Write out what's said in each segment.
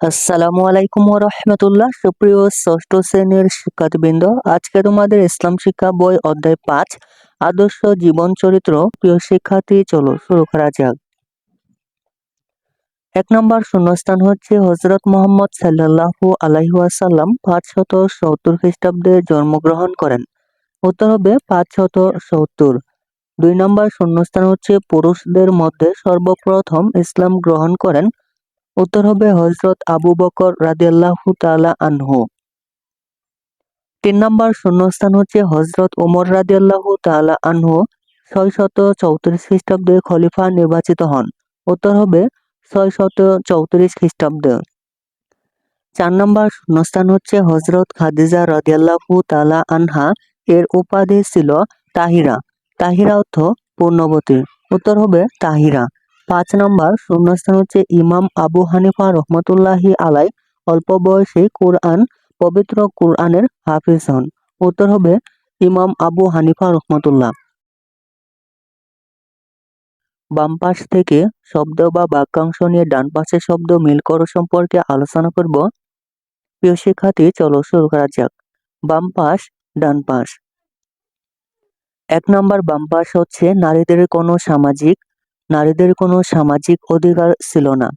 আসসালামু আলাইকুম রহমতুল্লাহ। সুপ্রিয় ষষ্ঠ শ্রেণির শিক্ষার্থীবৃন্দ, আজকে তোমাদের ইসলাম শিক্ষা বই অধ্যায় পাঁচ, আদর্শ জীবন চরিত্র। প্রিয় শিক্ষার্থী, চলো শুরু করা যাক। এক নম্বর শূন্যস্থান হচ্ছে হজরত মোহাম্মদ সাল্লাহু আলাইহাসাল্লাম পাঁচশত সত্তর খ্রিস্টাব্দে জন্মগ্রহণ করেন। উত্তর হবে পাঁচশত সত্তর। দুই নম্বর শূন্যস্থান হচ্ছে পুরুষদের মধ্যে সর্বপ্রথম ইসলাম গ্রহণ করেন উত্তর হবে হজরত আবু বকর রাদিয়াল্লাহু তাআলা আনহু। তিন নম্বর শূন্যস্থান হচ্ছে হজরত ওমর রাদিয়াল্লাহু তালা আনহু ছয় শত চৌত্রিশ খ্রিস্টাব্দে খলিফা নির্বাচিত হন। উত্তর হবে ছয় শত চৌত্রিশ খ্রিস্টাব্দে চার নম্বর শূন্যস্থান হচ্ছে হজরত খাদিজা রাদিয়াল্লাহু তালা আনহা এর উপাধি ছিল তাহিরা তাহিরা অর্থ পূর্ণবতী উত্তর হবে তাহিরা পাঁচ নম্বর শূন্যস্থান হচ্ছে ইমাম আবু হানিফা রহমতুল্লাহি আলাই অল্প বয়সে কোরআন, পবিত্র কোরআনের হাফিজ হন। উত্তর হবে ইমাম আবু হানিফা রহমতুল্লাহ। বাম পাশ থেকে শব্দ বা বাক্যাংশ নিয়ে ডান পাশের শব্দ মিল করো সম্পর্কে আলোচনা করব। প্রিয় শিক্ষার্থী, চলো শুরু করা যাক। বাম পাশ, ডান পাশ। এক নম্বর বাম পাশ হচ্ছে নারীদের কোনো সামাজিক নারীদের কোনো সামাজিক অধিকার ছিল না।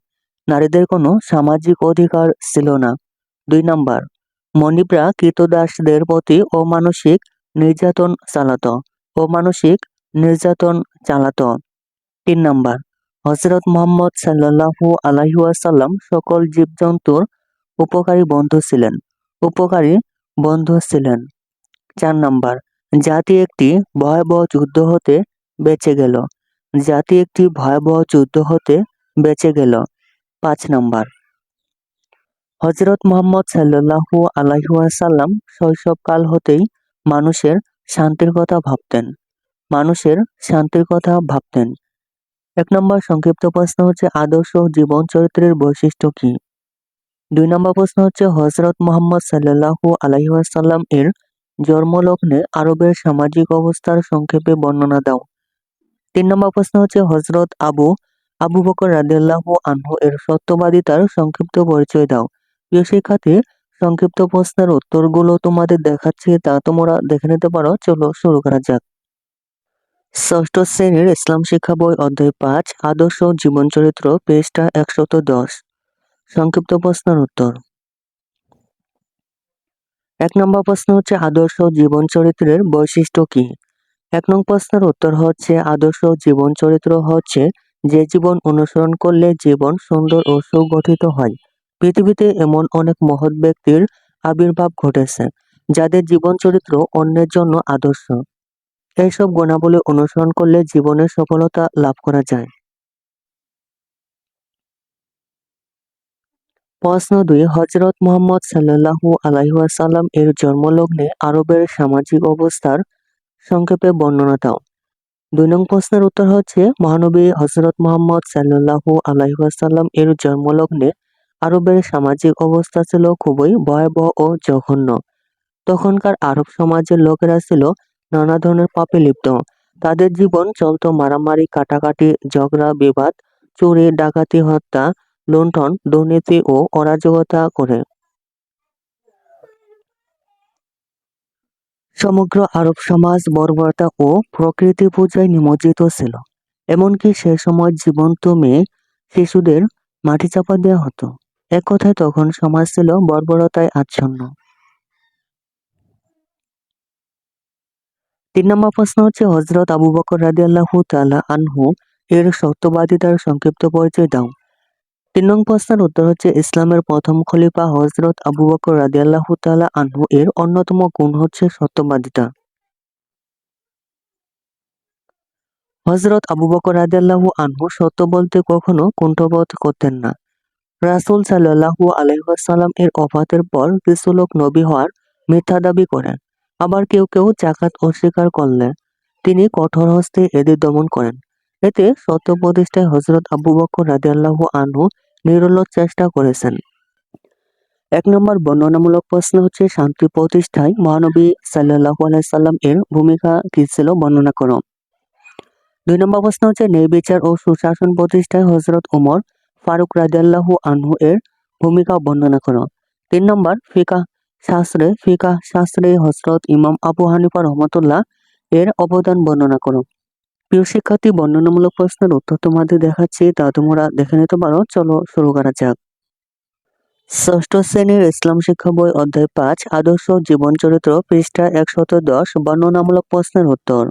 নারীদের কোনো সামাজিক অধিকার ছিল না। দুই নাম্বার মণিপ্রা কৃতদাসদের প্রতি অমানসিক নির্যাতন চালাত অমানসিক নির্যাতন চালাত। তিন নাম্বার হজরত মোহাম্মদ সাল্লাহু আলাইসাল্লাম সকল জীবজন্তুর উপকারী বন্ধু ছিলেন, উপকারী বন্ধু ছিলেন। চার নাম্বার, জাতি একটি ভয়াবহ যুদ্ধ হতে বেঁচে গেল। জাতি একটি ভয়াবহ যুদ্ধ হতে বেঁচে গেল। পাঁচ নম্বর। হজরত মোহাম্মদ সাল্লাহু আলাইসাল্লাম শৈশবকাল হতেই মানুষের শান্তির কথা ভাবতেন। মানুষের শান্তির কথা ভাবতেন। এক নম্বর সংক্ষিপ্ত প্রশ্ন হচ্ছে, আদর্শ জীবন চরিত্রের বৈশিষ্ট্য কি? দুই নম্বর প্রশ্ন হচ্ছে হজরত মোহাম্মদ সাল্লাহু আলাইসাল্লাম এর জন্মলগ্নে আরবের সামাজিক অবস্থার সংক্ষেপে বর্ণনা দাও। তিন নম্বর প্রশ্ন হচ্ছে হজরত আবু আবু বকর রাদিয়াল্লাহ আনহু এর সত্যবাদিতার সংক্ষিপ্ত পরিচয় দাও। প্রিয় শিক্ষার্থী, সংক্ষিপ্ত প্রশ্নের উত্তরগুলো তোমাদের দেখাচ্ছি, তা তোমরা দেখে নিতে পারো। চলো শুরু করা যাক। ষষ্ঠ শ্রেণির ইসলাম শিক্ষা বই অধ্যায় পাঁচ, আদর্শ জীবন চরিত্র পেজটা একশত দশ। সংক্ষিপ্ত প্রশ্নের উত্তর। এক নম্বর প্রশ্ন হচ্ছে, আদর্শ জীবন চরিত্রের বৈশিষ্ট্য কি? এক নং প্রশ্নের উত্তর হচ্ছে, আদর্শ জীবন চরিত্র হচ্ছে যে জীবন অনুসরণ করলে জীবন সুন্দর ও সুগঠিত হয়। পৃথিবীতে এমন অনেক মহৎ ব্যক্তির আবির্ভাব ঘটেছে যাদের জীবন চরিত্র অন্যের জন্য আদর্শ। এইসব গুণাবলী অনুসরণ করলে জীবনের সফলতা লাভ করা যায়। প্রশ্ন দুই, হজরত মোহাম্মদ সাল্লাহু আলাইসাল্লাম এর জন্মলগ্নে আরবের সামাজিক অবস্থার সংক্ষেপে বর্ণনা দাও। দুই নং প্রশ্নের উত্তর হচ্ছে, মহানবী হজরত মোহাম্মদ সাল্লাহু আলাইসাল্লাম এর জন্মলগ্নে আরবের সামাজিক অবস্থা ছিল খুবই ভয়াবহ ও জঘন্য। তখনকার আরব সমাজের লোকেরা ছিল নানা ধরনের পাপে লিপ্ত। তাদের জীবন চলত মারামারি, কাটাকাটি, ঝগড়া, বিবাদ, চুরি, ডাকাতি, হত্যা, লুণ্ঠন, দুর্নীতি ও অরাজকতা করে। সমগ্র আরব সমাজ বর্বরতা ও প্রকৃতি পূজায় নিমজ্জিত ছিল। এমনকি সে সময় জীবন্ত মেয়ে শিশুদের মাটি চাপা দেওয়া হতো। এক কথায় তখন সমাজ ছিল বর্বরতায় আচ্ছন্ন। তিন নম্বর প্রশ্ন হচ্ছে হজরত আবু বকর রাজি আল্লাহ আনহু এর সত্যবাদিতার সংক্ষিপ্ত পরিচয় দাও। তিন নং প্রশ্নের উত্তর হচ্ছে, ইসলামের প্রথম খলিফা হজরত আবু বকর রাজি আল্লাহ তালা আনহু এর অন্যতম গুণ হচ্ছে সত্যবাদিতা। হজরত আবু বকর রাজিয়াল্লাহু আনহু সত্য বলতে কখনো কুণ্ঠবোধ করতেন না। রাসুল সাল্লাহু আলহাম এর অফাতের পর কিছু লোক নবী হওয়ার মিথ্যা দাবি করেন, আবার কেউ কেউ জাকাত অস্বীকার করলে তিনি কঠোর হস্তে এদের দমন করেন। এতে সত্য প্রতিষ্ঠায় হজরত আবু বকর রাজিয়াল্লাহু আনহু নিরলস চেষ্টা করেছেন। এক নম্বর বর্ণনামূলক প্রশ্ন হচ্ছে, শান্তি প্রতিষ্ঠায় মহানবী সাল্লাহ আলাইসাল্লাম এর ভূমিকা কি ছিল বর্ণনা করো। দুই নম্বর প্রশ্ন হচ্ছে, নির্বিচার ও সুশাসন প্রতিষ্ঠায় হজরত উমর ফারুক রাজিয়াল্লাহু আনহু এর ভূমিকা বর্ণনা করো। তিন নম্বর ফিকা শাস্ত্রে ফিকা শাস্ত্রে হজরত ইমাম আবু হানিফা রহমতুল্লাহ এর অবদান বর্ণনা করো। প্রিয় শিক্ষার্থী, বর্ণনামূলক প্রশ্নের উত্তর তোমাদের দেখাচ্ছি। তা তোমরা দেখে নিতে পারো। চলো শুরু করা যাক। ষষ্ঠ শ্রেণির ইসলাম শিক্ষা বই অধ্যায় পাঁচ, আদর্শ জীবন চরিত্র, পৃষ্ঠা একশত দশ, বর্ণনামূলক প্রশ্নের উত্তর।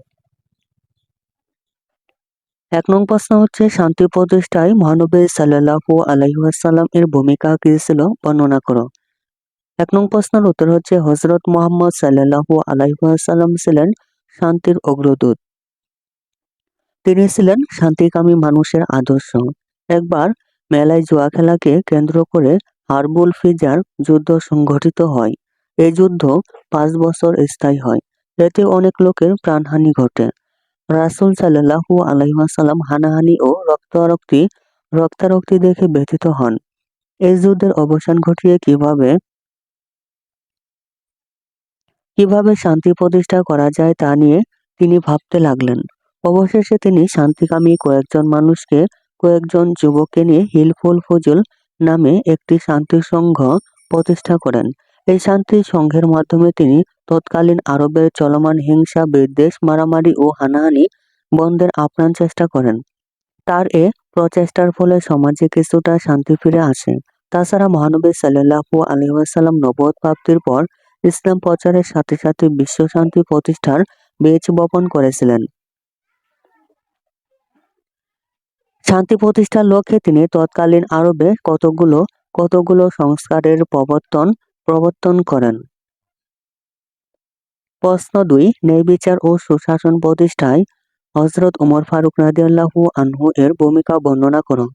এক নং প্রশ্ন হচ্ছে, শান্তি প্রতিষ্ঠায় মহানবী সাল্লাহু আলহিহাসাল্লাম এর ভূমিকা কি ছিল? বর্ণনা করো। এক নং প্রশ্নের উত্তর হচ্ছে হজরত মোহাম্মদ সাল্লাহু আলহিহাসাল্লাম ছিলেন শান্তির অগ্রদূত। তিনি ছিলেন শান্তিকামী মানুষের আদর্শ। একবার মেলায় জুয়া খেলাকে কেন্দ্র করে হারবুল ফিজার যুদ্ধ সংঘটিত হয়। এই যুদ্ধ পাঁচ বছর স্থায়ী হয়। এতে অনেক লোকের প্রাণহানি ঘটে। রাসুল সাল্লাহু আলহিহাসাল্লাম হানাহানি ও রক্তারক্তি রক্তারক্তি দেখে ব্যথিত হন। এই যুদ্ধের অবসান ঘটিয়ে কীভাবে কীভাবে শান্তি প্রতিষ্ঠা করা যায় তা নিয়ে তিনি ভাবতে লাগলেন। অবশেষে তিনি শান্তিকামী কয়েকজন মানুষকে, কয়েকজন যুবককে নিয়ে হিলফুল ফুজুল নামে একটি শান্তি সংঘ প্রতিষ্ঠা করেন। এই শান্তি সংঘের মাধ্যমে তিনি তৎকালীন আরবের চলমান হিংসা, বিদ্বেষ, মারামারি ও হানাহানি বন্ধের আপ্রাণ চেষ্টা করেন। তার এ প্রচেষ্টার ফলে সমাজে কিছুটা শান্তি ফিরে আসে। তাছাড়া মহানবী সাল্লাহু আলহিহাসাল্লাম নবদ প্রাপ্তির পর ইসলাম প্রচারের সাথে সাথে বিশ্ব শান্তি প্রতিষ্ঠার বীজ বপন করেছিলেন। শান্তি প্রতিষ্ঠার লক্ষ্যে তিনি তৎকালীন আরবে কতগুলো কতগুলো সংস্কারের প্রবর্তন প্রবর্তন করেন। প্রশ্ন দুই ন্যায়বিচার ও সুশাসন প্রতিষ্ঠায় হজরত উমর ফারুক রাদিয়াল্লাহু আনহু এর ভূমিকা বর্ণনা করো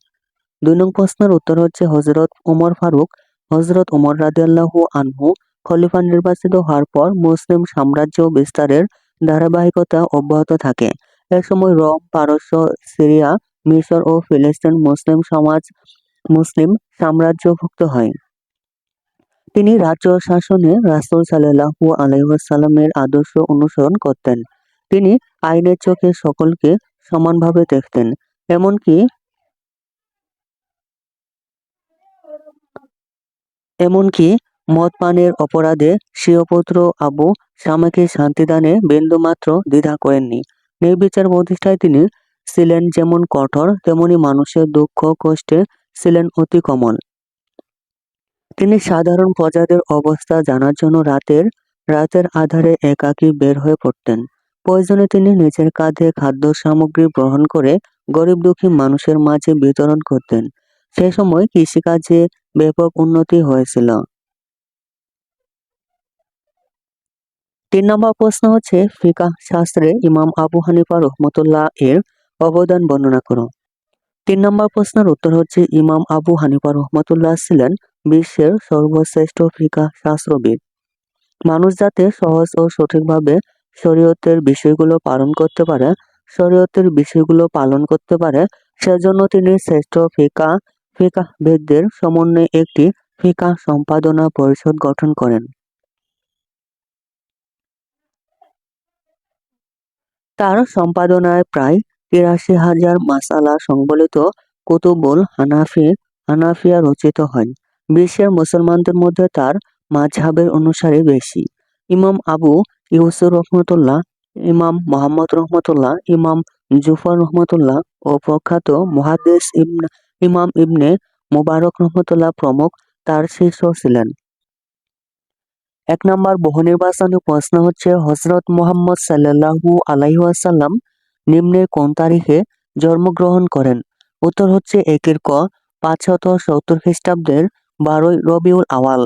দুই নং প্রশ্নের উত্তর হচ্ছে হজরত উমর ফারুক হজরত উমর রাদিয়াল্লাহু আনহু খলিফা নির্বাচিত হওয়ার পর মুসলিম সাম্রাজ্য বিস্তারের ধারাবাহিকতা অব্যাহত থাকে। এ সময় রোম, পারস্য, সিরিয়া মিশর ও ফিলিস্তিন মুসলিম সমাজ, মুসলিম সাম্রাজ্যভুক্ত হয়। তিনি রাজ্য শাসনে রাসুল সাল্লাহু আলহামের আদর্শ অনুসরণ করতেন। তিনি আইনের চোখে সকলকে সমানভাবে দেখতেন, এমনকি এমনকি মদ পানের অপরাধে স্বীয় পুত্র আবু স্বামীকে শান্তিদানে বিন্দুমাত্র দ্বিধা করেননি। নির্বিচার প্রতিষ্ঠায় তিনি ছিলেন যেমন কঠোর, তেমনি মানুষের দুঃখ কষ্টে ছিলেন অতি কমল। তিনি সাধারণ প্রজাদের অবস্থা জানার জন্য রাতের রাতের আধারে একাকী বের হয়ে পড়তেন। প্রয়োজনে তিনি নিজের কাঁধে খাদ্য সামগ্রী গ্রহণ করে গরিব দুঃখী মানুষের মাঝে বিতরণ করতেন। সে সময় কৃষিকাজে ব্যাপক উন্নতি হয়েছিল। তিন নম্বর প্রশ্ন হচ্ছে ফিকা শাস্ত্রে ইমাম আবু হানিফা রহমতুল্লাহ এর অবদান বর্ণনা করো। তিন নম্বর প্রশ্নের উত্তর হচ্ছে ইমাম আবু হানিফা রহমতুল্লাহ ছিলেন বিশ্বের সর্বশ্রেষ্ঠ ফিকা শাস্ত্রবিদ। মানুষ যাতে সহজ ও সঠিকভাবে শরীয়তের বিষয়গুলো পালন করতে পারে, শরীয়তের বিষয়গুলো পালন করতে পারে, সেজন্য তিনি শ্রেষ্ঠ ফিকা ফিকা বেদদের সমন্বয়ে একটি ফিকা সম্পাদনা পরিষদ গঠন করেন। তার সম্পাদনায় প্রায় তিরাশি হাজার মাসালা সংবলিত কুতুবুল হানাফি হানাফিয়া রচিত হয়। বিশ্বের মুসলমানদের মধ্যে তার মাঝহাবের অনুসারী বেশি। ইমাম আবু ইউসুর রহমতুল্লাহ, ইমাম মোহাম্মদ রহমতুল্লাহ, ইমাম জুফর রহমতুল্লাহ ও প্রখ্যাত মহাদেশ ইমাম ইবনে মুবারক রহমতুল্লাহ প্রমুখ তার শিষ্য ছিলেন। এক নম্বর বহু নির্বাচনী প্রশ্ন হচ্ছে হজরত মোহাম্মদ সাল্লাহু আলাইহাসাল্লাম নিম্নে কোন তারিখে জন্মগ্রহণ করেন? উত্তর হচ্ছে একের ক পাঁচশত সত্তর খ্রিস্টাব্দের বারোই রবিউল আওয়াল।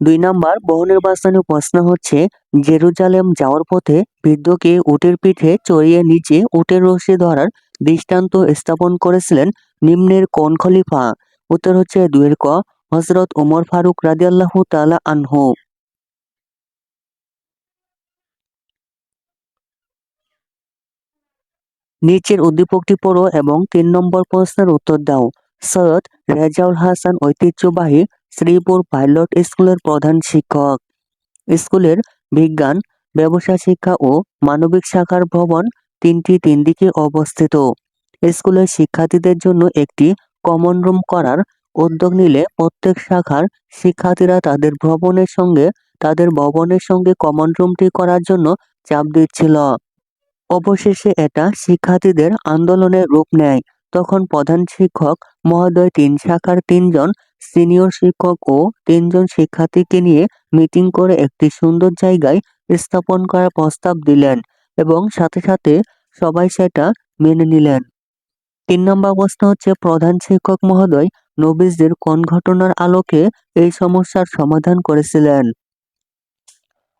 দুই নাম্বার বহু নির্বাচনী প্রশ্ন হচ্ছে, জেরুজালেম যাওয়ার পথে বৃদ্ধকে উটের পিঠে চড়িয়ে নিচে উটের রশি ধরার দৃষ্টান্ত স্থাপন করেছিলেন নিম্নের কোন খলিফা? উত্তর হচ্ছে দুয়ের ক হজরত ওমর ফারুক রাদিয়াল্লাহু তালা আনহু। নিচের উদ্দীপকটি পড়ো এবং তিন নম্বর প্রশ্নের উত্তর দাও। সৈয়দ রেজাউল হাসান ঐতিহ্যবাহী শ্রীপুর পাইলট স্কুলের প্রধান শিক্ষক। স্কুলের বিজ্ঞান, ব্যবসা, শিক্ষা ও মানবিক শাখার ভবন তিনটি তিন দিকে অবস্থিত। স্কুলের শিক্ষার্থীদের জন্য একটি কমন রুম করার উদ্যোগ নিলে প্রত্যেক শাখার শিক্ষার্থীরা তাদের ভ্রমণের সঙ্গে, তাদের ভবনের সঙ্গে কমন রুমটি করার জন্য চাপ দিচ্ছিল। অবশেষে এটা শিক্ষার্থীদের আন্দোলনের রূপ নেয়। তখন প্রধান শিক্ষক মহোদয় তিন শাখার তিনজন, সিনিয়র শিক্ষক ও তিনজন শিক্ষার্থীকে নিয়ে মিটিং করে একটি সুন্দর জায়গায় স্থাপন করার প্রস্তাব দিলেন এবং সাথে সাথে সবাই সেটা মেনে নিলেন। তিন নম্বর প্রশ্ন হচ্ছে, প্রধান শিক্ষক মহোদয় নবীজদের কোন ঘটনার আলোকে এই সমস্যার সমাধান করেছিলেন?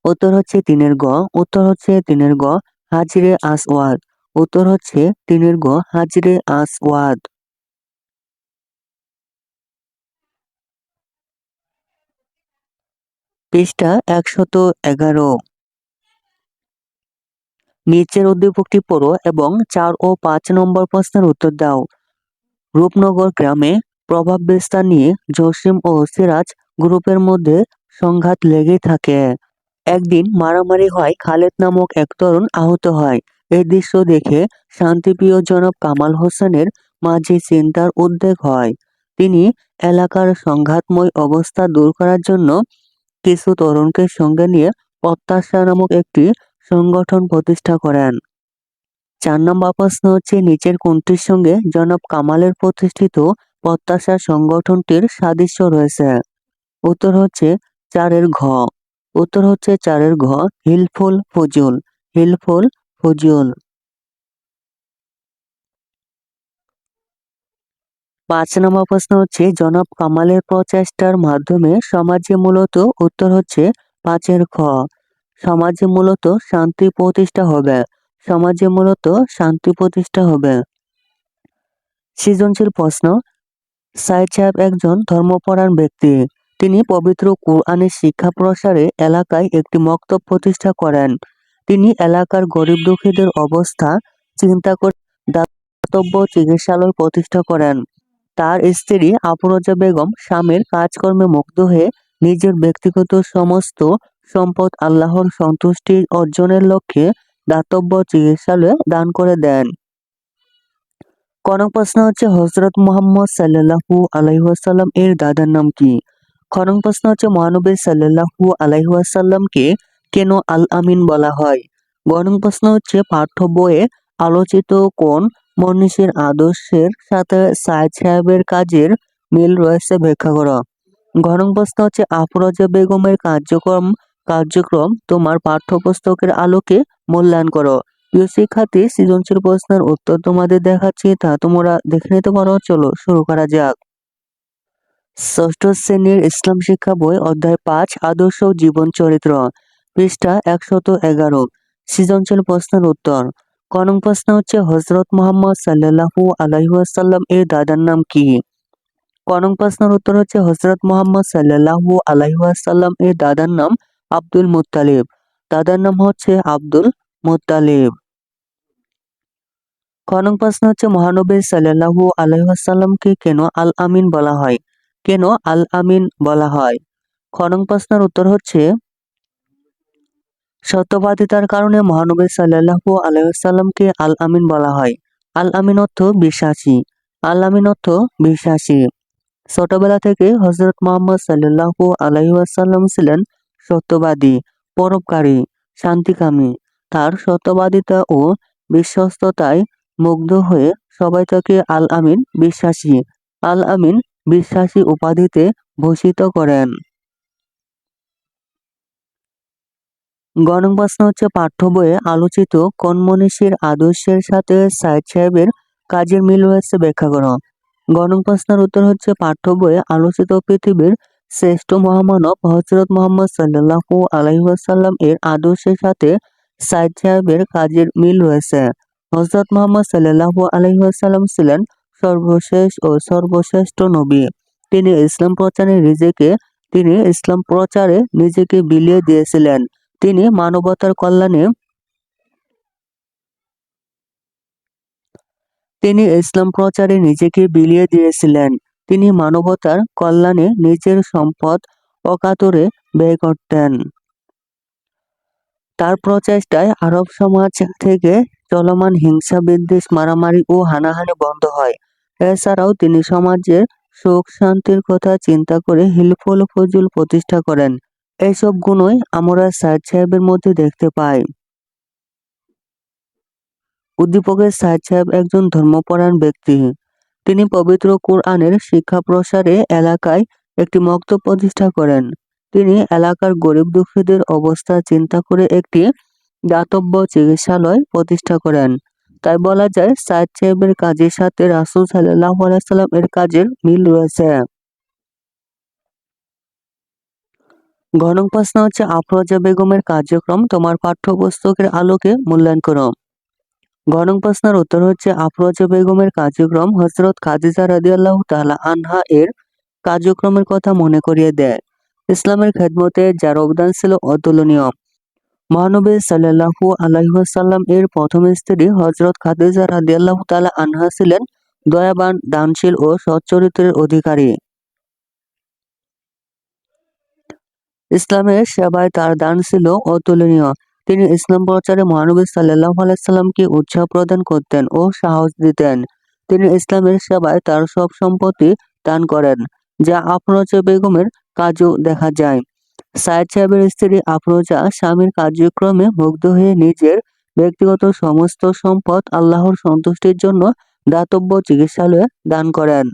উত্তর হচ্ছে তিনের গ। উত্তর হচ্ছে তিনের গ। হাজিরে আসওয়াদ। উত্তর হচ্ছে তিনের গ, হাজিরে আসওয়াদ। পৃষ্ঠা একশত এগারো। নিচের উদ্দীপকটি পড়ো এবং চার ও পাঁচ নম্বর প্রশ্নের উত্তর দাও। রূপনগর গ্রামে প্রভাব বিস্তার নিয়ে জসিম ও সিরাজ গ্রুপের মধ্যে সংঘাত লেগেই থাকে। একদিন মারামারি হয়, খালেদ নামক এক তরুণ আহত হয়। এই দৃশ্য দেখে শান্তিপ্রিয় জনাব কামাল হোসেনের মাঝে চিন্তার উদ্বেগ হয়। তিনি এলাকার সংঘাতময় অবস্থা দূর করার জন্য কিছু তরুণকে সঙ্গে নিয়ে প্রত্যাশা নামক একটি সংগঠন প্রতিষ্ঠা করেন। চার নম্বর প্রশ্ন হচ্ছে, নিচের কোনটির সঙ্গে জনাব কামালের প্রতিষ্ঠিত প্রত্যাশা সংগঠনটির সাদৃশ্য রয়েছে? উত্তর হচ্ছে, চারের ঘ। উত্তর হচ্ছে চারের ঘ, হিলফুল ফজুল হিলফুল ফজুল পাঁচ নম্বর প্রশ্ন হচ্ছে, জনাব কামালের প্রচেষ্টার মাধ্যমে সমাজে মূলত উত্তর হচ্ছে পাঁচের খ। সমাজে মূলত শান্তি প্রতিষ্ঠা হবে। সমাজে মূলত শান্তি প্রতিষ্ঠা হবে। সৃজনশীল প্রশ্ন সাইদ সাহেব একজন ধর্মপরায়ণ ব্যক্তি। তিনি পবিত্র কোরআনের শিক্ষা প্রসারে এলাকায় একটি মক্তব প্রতিষ্ঠা করেন। তিনি এলাকার গরিব দুঃখীদের অবস্থা চিন্তা করে দাতব্য চিকিৎসালয় প্রতিষ্ঠা করেন। তার স্ত্রী আফরোজা বেগম স্বামীর কাজকর্মে মুগ্ধ হয়ে নিজের ব্যক্তিগত সমস্ত সম্পদ আল্লাহর সন্তুষ্টি অর্জনের লক্ষ্যে দাতব্য চিকিৎসালয়ে দান করে দেন। কোন প্রশ্ন হচ্ছে হজরত মোহাম্মদ সাল্লাহু আলাইহাসাল্লাম এর দাদার নাম কি? খনং প্রশ্ন হচ্ছে, মহানবী সাল্লাহু আলাইহাসাল্লামকে কেন আল আমিন বলা হয়? গণং প্রশ্ন হচ্ছে, পাঠ্য বইয়ে আলোচিত কোন মনীষীর আদর্শের সাথে সায়েদ সাহেবের কাজের মিল রয়েছে ব্যাখ্যা করো। ঘনং প্রশ্ন হচ্ছে, আফরোজা বেগমের কার্যক্রম কার্যক্রম তোমার পাঠ্যপুস্তকের আলোকে মূল্যায়ন করো। প্রিয় শিক্ষার্থী, সৃজনশীল প্রশ্নের উত্তর তোমাদের দেখাচ্ছি, তা তোমরা দেখে নিতে পারো। চলো শুরু করা যাক। ষষ্ঠ শ্রেণির ইসলাম শিক্ষা বই অধ্যায় পাঁচ, আদর্শ জীবন চরিত্র, পৃষ্ঠা একশত এগারো। সৃজনশীল প্রশ্নের উত্তর। কনং প্রশ্ন হচ্ছে হজরত মোহাম্মদ সাল্লাহু আলাইসাল্লাম এর দাদার নাম কি? কনং প্রশ্নের উত্তর হচ্ছে হজরত মোহাম্মদ সাল্লাহু আলাইসাল্লাম এর দাদার নাম আব্দুল মুতালিব দাদার নাম হচ্ছে আব্দুল মুতালিব খনং প্রশ্ন হচ্ছে, মহানবী সাল্লাহু আলাইসাল্লামকে কেন আল আমিন বলা হয়? কেন আল আমিন বলা হয়? খনং প্রশ্নের উত্তর হচ্ছে, সত্যবাদিতার কারণে মহানবী সাল্লাহু আলাইসাল্লামকে আল আমিন বলা হয়। আল আমিন অর্থ বিশ্বাসী। আল আমিন অর্থ বিশ্বাসী। ছোটবেলা থেকে হজরত মোহাম্মদ সাল্লাহু আলাইসাল্লাম ছিলেন সত্যবাদী, পরোপকারী, শান্তিকামী। তার সত্যবাদিতা ও বিশ্বস্ততায় মুগ্ধ হয়ে সবাই তাকে আল আমিন বিশ্বাসী। আল আমিন বিশ্বাসী উপাধিতে ভূষিত করেন। গণং প্রশ্ন হচ্ছে, পাঠ্য বইয়ে আলোচিত কোন মনীষীর আদর্শের সাথে সাইদ সাহেবের কাজের মিল রয়েছে ব্যাখ্যা করো। গণং প্রশ্নের উত্তর হচ্ছে, পাঠ্য বইয়ে আলোচিত পৃথিবীর শ্রেষ্ঠ মহামানব হজরত মোহাম্মদ সাল্লাহু আলাইসাল্লাম এর আদর্শের সাথে সাইদ সাহেবের কাজের মিল রয়েছে। হজরত মোহাম্মদ সাল্লাহু আলাইসাল্লাম ছিলেন সর্বশেষ ও সর্বশ্রেষ্ঠ নবী। তিনি ইসলাম প্রচারে নিজেকে, তিনি ইসলাম প্রচারে নিজেকে বিলিয়ে দিয়েছিলেন। তিনি মানবতার কল্যাণে তিনি ইসলাম প্রচারে নিজেকে বিলিয়ে দিয়েছিলেন। তিনি মানবতার কল্যাণে নিজের সম্পদ অকাতরে ব্যয় করতেন। তার প্রচেষ্টায় আরব সমাজ থেকে চলমান হিংসা বিদ্বেষ মারামারি ও হানাহানি বন্ধ হয়। এছাড়াও তিনি সমাজের সুখ, শান্তির কথা চিন্তা করে হিলফুল ফজুল প্রতিষ্ঠা করেন। এইসব গুণই আমরা সাইদ সাহেবের মধ্যে দেখতে পাই। উদ্দীপকের সাইদ সাহেব একজন ধর্মপরায়ণ ব্যক্তি। তিনি পবিত্র কোরআনের শিক্ষা প্রসারে এলাকায় একটি মক্ত প্রতিষ্ঠা করেন। তিনি এলাকার গরিব দুঃখীদের অবস্থা চিন্তা করে একটি দাতব্য চিকিৎসালয় প্রতিষ্ঠা করেন। তাই বলা যায় সাইদ সাহেবের কাজের সাথে রাসুল সাল্লাহ আলাইসাল্লাম এর কাজের মিল রয়েছে। ঘনক প্রশ্ন হচ্ছে, আফরোজা বেগমের কার্যক্রম তোমার পাঠ্যপুস্তকের আলোকে মূল্যায়ন করো ঘনক প্রশ্নের উত্তর হচ্ছে, আফরোজা বেগমের কার্যক্রম হজরত খাদিজা রাদিয়াল্লাহ তাআলা আনহা এর কার্যক্রমের কথা মনে করিয়ে দেয়। ইসলামের খেদমতে যার অবদান ছিল অতুলনীয়। মহানবী সাল্লাল্লাহু আলাইসাল্লাম এর প্রথম স্ত্রী হজরত খাদিজা রাদিয়াল্লাহ তাআলা আনহা ছিলেন দয়াবান, দানশীল ও সচ্চরিত্রের অধিকারী। ইসলামের সেবায় তার দান ছিল অতুলনীয়। তিনি ইসলাম প্রচারে মহানবী সাল্লাহ আলাইসাল্লামকে উৎসাহ প্রদান করতেন ও সাহস দিতেন। তিনি ইসলামের সেবায় তার সব সম্পত্তি দান করেন, যা আফরোজা বেগমের কাজও দেখা যায়। সাইদ সাহেবের স্ত্রী আফরোজা স্বামীর কার্যক্রমে মুগ্ধ হয়ে নিজের ব্যক্তিগত সমস্ত সম্পদ আল্লাহর সন্তুষ্টির জন্য দাতব্য চিকিৎসালয়ে দান করেন।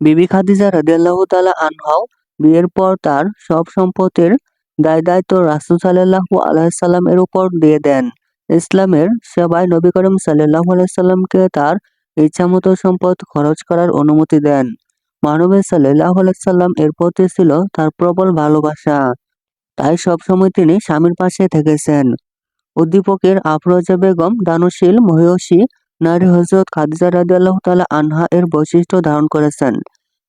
বিবি খাদিজা রাদিয়াল্লাহু তাআলা আনহাও বিয়ের পর তার সব সম্পত্তির দায় দায়িত্ব রাসূল সাল্লাল্লাহু আলাইহি সাল্লামের উপর দিয়ে দেন। ইসলামের সেবায় নবী করিম সাল্লাল্লাহু আলাইসাল্লামকে তার ইচ্ছামতো সম্পদ খরচ করার অনুমতি দেন। মানবী সাল্লাল্লাহু আলাইহি সাল্লাম এর প্রতি ছিল তার প্রবল ভালোবাসা। তাই সবসময় তিনি স্বামীর পাশে থেকেছেন। উদ্দীপকের আফরোজা বেগম দানশীল মহিষী নারী হজরত খাদিজা রাদিয়াল্লাহ তাআলা আনহা এর বৈশিষ্ট্য ধারণ করেছেন,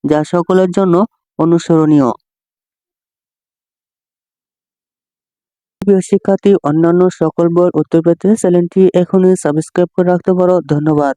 যা সকলের জন্য অনুসরণীয়। শিক্ষার্থী, অন্যান্য সকল বইয়ের উত্তর পেতে চ্যানেলটি এখনই সাবস্ক্রাইব করে রাখতে পারো। ধন্যবাদ।